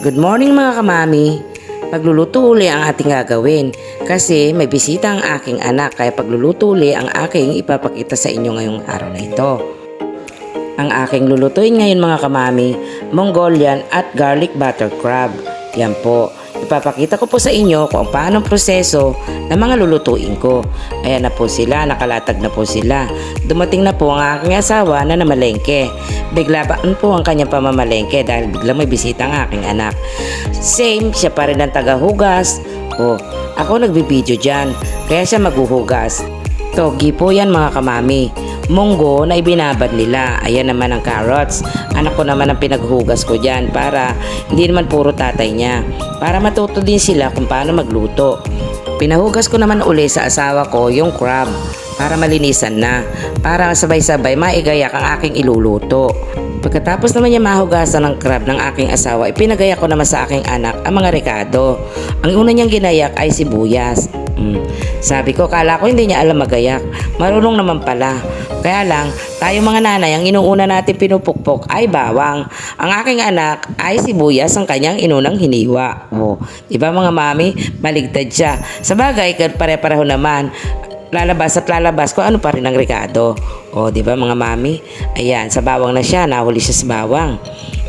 Good morning mga kamami. Pagluluto uli ang ating gagawin kasi may bisita ang aking anak kaya pagluluto uli ang aking ipapakita sa inyo ngayong araw na ito. Ang aking lulutuin ngayon mga kamami, Mongolian at garlic butter crab. Yan po. Ipapakita ko po sa inyo kung paano ang proseso ng mga lulutuin ko. Ayan na po sila, nakalatag na po sila. Dumating na po ang aking asawa na namalengke. Bigla ba po ang kanyang pamamalengke dahil bigla may bisita ang aking anak. Same, siya pa rin ang tagahugas. O, ako nagbibideo dyan, kaya siya maghuhugas. Togi po yan mga kamami. Munggo na ibinabad nila. Ayan naman ang carrots. Anak ko naman ang pinaghugas ko dyan para hindi naman puro tatay niya. Para matuto din sila kung paano magluto. Pinahugas ko naman uli sa asawa ko yung crab para malinisan na. Para sabay-sabay maigayak ang aking iluluto. Pagkatapos naman niya mahugasan ng crab ng aking asawa, ipinagayak ko naman sa aking anak ang mga rekado. Ang una niyang ginayak ay sibuyas. Mm. Sabi ko, kala ko hindi niya alam magayak. Marunong naman pala. Kaya lang, tayo mga nanay, ang inuuna natin pinupukpok ay bawang. Ang aking anak ay sibuyas ang kanyang inunang hiniwa. Oh, di ba mga mami? Maligtad siya. Sa bagay, pare-pareho naman lalabas at lalabas kung ano pa rin ang rekado. O, di ba mga mami? Ayan, sa bawang na siya, nahuli siya sa bawang.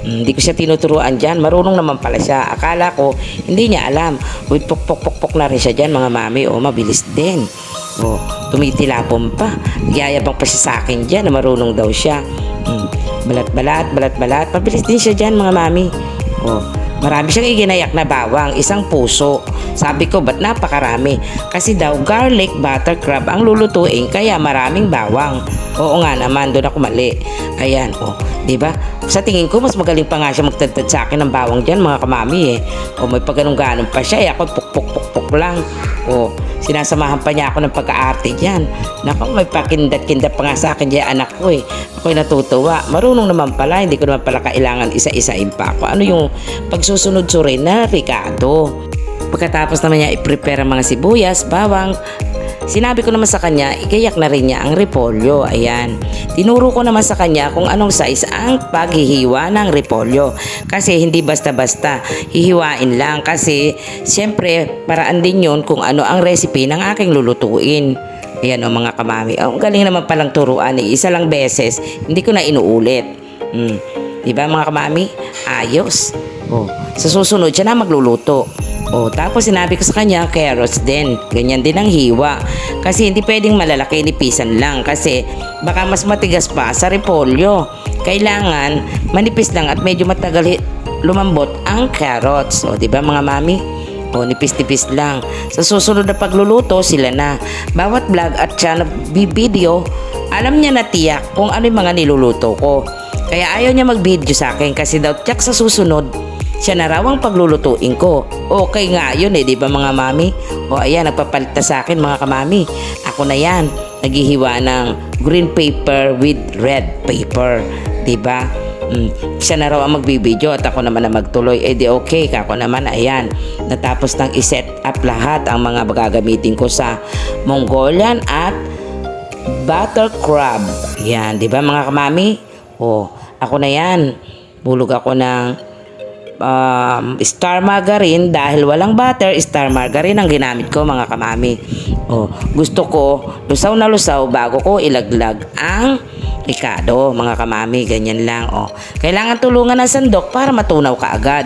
Hmm, Hindi ko siya tinuturuan dyan. Marunong naman pala siya. Akala ko, hindi niya alam. Uy, pok, pok, pok, pok na rin siya dyan, mga mami. O, mabilis din. O, tumitilapon pa. Yayabang pa siya sa akin dyan na marunong daw siya. Hmm, Balat-balat, balat-balat. Mabilis din siya dyan, mga mami. O, marami siyang iginayak na bawang, isang puso. Sabi ko, ba't napakarami? Kasi daw garlic butter crab ang lulutuin, kaya maraming bawang. Oo nga naman, doon ako mali. Ayan, oh, di ba? Sa tingin ko, mas magaling pa nga siya magtagtad sa akin ng bawang dyan, mga kamami eh. O may pagganong-ganon pa siya, eh. ako puk puk puk puk lang. O, sinasamahan pa niya ako ng pagka-arte dyan. Naku, may pakindat-kindat pa nga sa akin dyan anak ko eh. Ako'y natutuwa. Marunong naman pala, hindi ko naman pala kailangan isa-isain pa ako. Ano yung pagsusunod-surin na Ricardo? Pagkatapos naman niya i-prepare ang mga sibuyas, bawang, sinabi ko naman sa kanya, igayak na rin niya ang repolyo. Ayan. Tinuro ko naman sa kanya kung anong size ang paghihiwa ng repolyo. Kasi hindi basta-basta hihiwain lang. Kasi siyempre paraan din yun kung ano ang recipe ng aking lulutuin. Ayan o mga kamami. Oh, ang galing naman palang turuan eh. Isa lang beses, hindi ko na inuulit. Hmm. Diba mga kamami? Ayos. Oh, sa susunod siya na magluluto. Oh, tapos sinabi ko sa kanya, carrots din. Ganyan din ang hiwa. Kasi hindi pwedeng malalaki, nipisan lang. Kasi baka mas matigas pa sa repolyo. Kailangan manipis lang at medyo matagal lumambot ang carrots. O, di ba mga mami? O, nipis-nipis lang. Sa susunod na pagluluto, sila na. Bawat vlog at siya nagbibideo, alam niya na tiyak kung ano yung mga niluluto ko. Kaya ayaw niya mag-video sa akin kasi daw tiyak sa susunod, siya na raw ang paglulutuin ko. Okay nga yun eh, di ba mga mami? O ayan, nagpapalit na sa akin mga kamami. Ako na yan, naghihiwa ng green paper with red paper. Di ba? Mm, siya na raw ang magbibideo at ako naman na magtuloy. Eh di okay, ako naman ayan. Natapos nang iset up lahat ang mga gagamitin ko sa Mongolian at butter crab. Yan, di ba mga kamami? O, ako na yan. Bulog ako ng um, star margarine dahil walang butter, star margarine ang ginamit ko mga kamami. O, gusto ko lusaw na lusaw bago ko ilaglag ang ricado mga kamami. Ganyan lang. O, kailangan tulungan ng sandok para matunaw ka agad.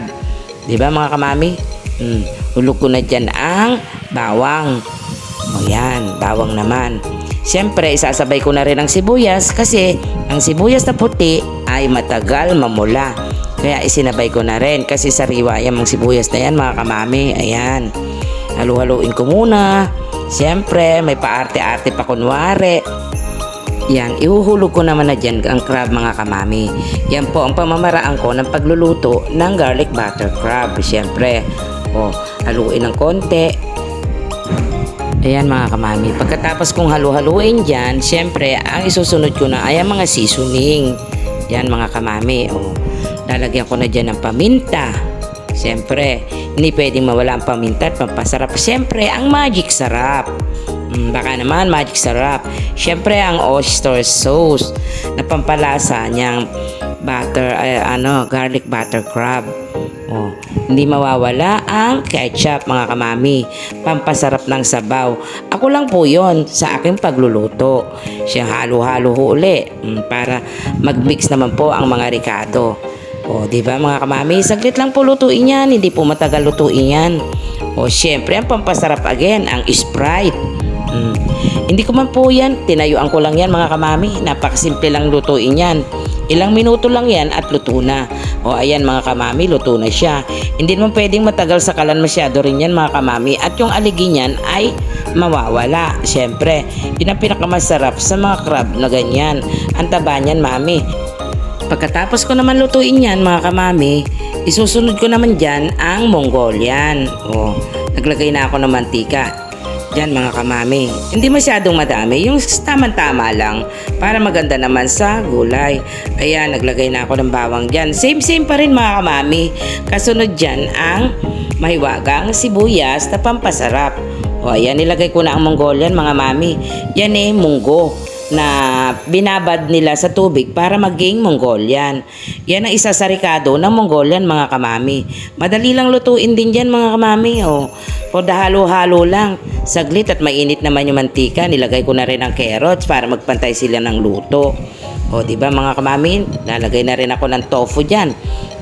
Di ba mga kamami? Hmm, hulog ko na dyan ang bawang. O yan, bawang naman. Siyempre, isasabay ko na rin ang sibuyas kasi ang sibuyas na puti ay matagal mamula. Kaya isinabay ko na rin kasi sariwa yung mga sibuyas na yan mga kamami. Ayan. Halu-haluin ko muna. Siyempre, may paarte-arte pa kunwari. Yan, ihuhulog ko naman na dyan ang crab mga kamami. Yan po ang pamamaraan ko ng pagluluto ng garlic butter crab. Siyempre, o, haluin ng konti. Ayan mga kamami. Pagkatapos kong halu-haluin dyan, siyempre, ang isusunod ko na ay ang mga seasoning. Yan mga kamami. O, lalagyan ko na dyan ng paminta. Siyempre, hindi pwedeng mawala ang paminta at pampasarap. Siyempre, ang magic sarap. Mm, baka naman magic sarap. Siyempre, ang oyster sauce na pampalasa niyang butter, ay, ano, garlic butter crab. Oh, hindi mawawala ang ketchup mga kamami. Pampasarap ng sabaw. Ako lang po yon sa aking pagluluto. Siya halo-halo uli mm, para mag-mix naman po ang mga ricado. O, di ba mga kamami? Saglit lang po lutuin yan. Hindi po matagal lutuin yan. O, syempre, ang pampasarap again, ang Sprite. Mm. Hindi ko man po yan. Tinayuan ko lang yan mga kamami. Napakasimple lang lutuin yan. Ilang minuto lang yan at luto na. O ayan mga kamami, luto na siya. Hindi naman pwedeng matagal sa kalan masyado rin yan mga kamami. At yung aligi niyan ay mawawala. Siyempre, yun ang pinakamasarap sa mga crab na ganyan. Ang taba niyan mami. Pagkatapos ko naman lutuin yan mga kamami, isusunod ko naman dyan ang Mongolian. O, naglagay na ako ng mantika. Yan mga kamami. Hindi masyadong madami. Yung tamang-tama lang para maganda naman sa gulay. Ayan, naglagay na ako ng bawang dyan. Same-same pa rin mga kamami. Kasunod dyan ang mahiwagang sibuyas na pampasarap. O ayan, nilagay ko na ang Mongolian mga mami. Yan eh, munggo na binabad nila sa tubig para maging Mongolian. Yan ang isa sa rikado ng Mongolian mga kamami. Madali lang lutuin din dyan mga kamami. O, o halo-halo lang. Saglit at mainit naman yung mantika. Nilagay ko na rin ang carrots para magpantay sila ng luto. O, di ba mga kamami? Lalagay na rin ako ng tofu dyan.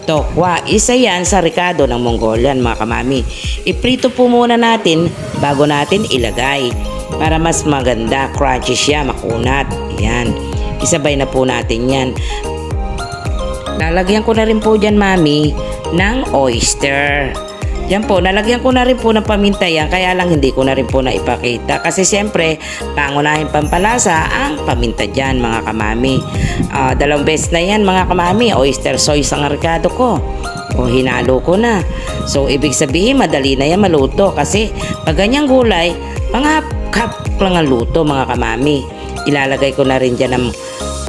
Tokwa, isa yan sa rikado ng Mongolian mga kamami. Iprito po muna natin bago natin ilagay para mas maganda, crunchy siya, makunat. Yan. Isabay na po natin yan. Lalagyan ko na rin po dyan, mami, ng oyster. Yan po, nalagyan ko na rin po ng paminta yan, kaya lang hindi ko na rin po na ipakita. Kasi siyempre, pangunahin pampalasa ang paminta dyan, mga kamami. Ah, dalawang beses na yan, mga kamami. Oyster sauce ang rekado ko. O hinalo ko na. So, ibig sabihin, madali na yan maluto. Kasi, pag ganyang gulay, mga cup lang ang luto, mga kamami. Ilalagay ko na rin dyan ng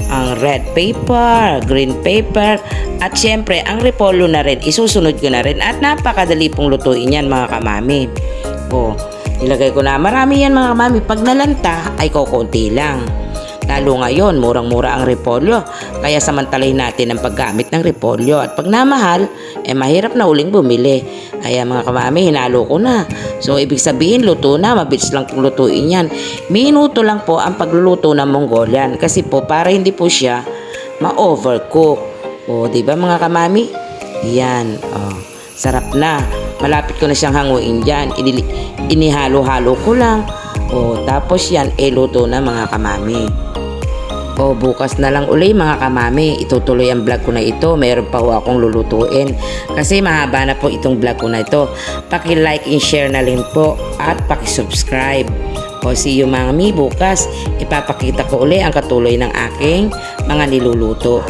ang red paper, green paper, at syempre ang repolyo na rin, isusunod ko na rin at napakadali pong lutuin yan mga kamami. O, ilagay ko na, marami yan mga kamami, pag nalanta ay kukunti lang. Lalo ngayon, murang-mura ang repolyo, kaya samantalahin natin ang paggamit ng repolyo at pag namahal, eh mahirap na uling bumili. Kaya mga kamami, hinalo ko na. So, ibig sabihin, luto na. Mabilis lang kung lutuin yan. Minuto lang po ang pagluluto ng Mongolian. Kasi po, para hindi po siya ma-overcook. O, di ba mga kamami? Yan. O, sarap na. Malapit ko na siyang hanguin dyan. Inihalo-halo ko lang. O, tapos yan, eh, luto na mga kamami. O bukas na lang uli mga kamami, itutuloy ang vlog ko na ito. Meron pa ho akong lulutuin. Kasi mahaba na po itong vlog ko na ito. Paki-like and share na rin po at paki-subscribe. O see you mga mi bukas. Ipapakita ko uli ang katuloy ng aking mga niluluto.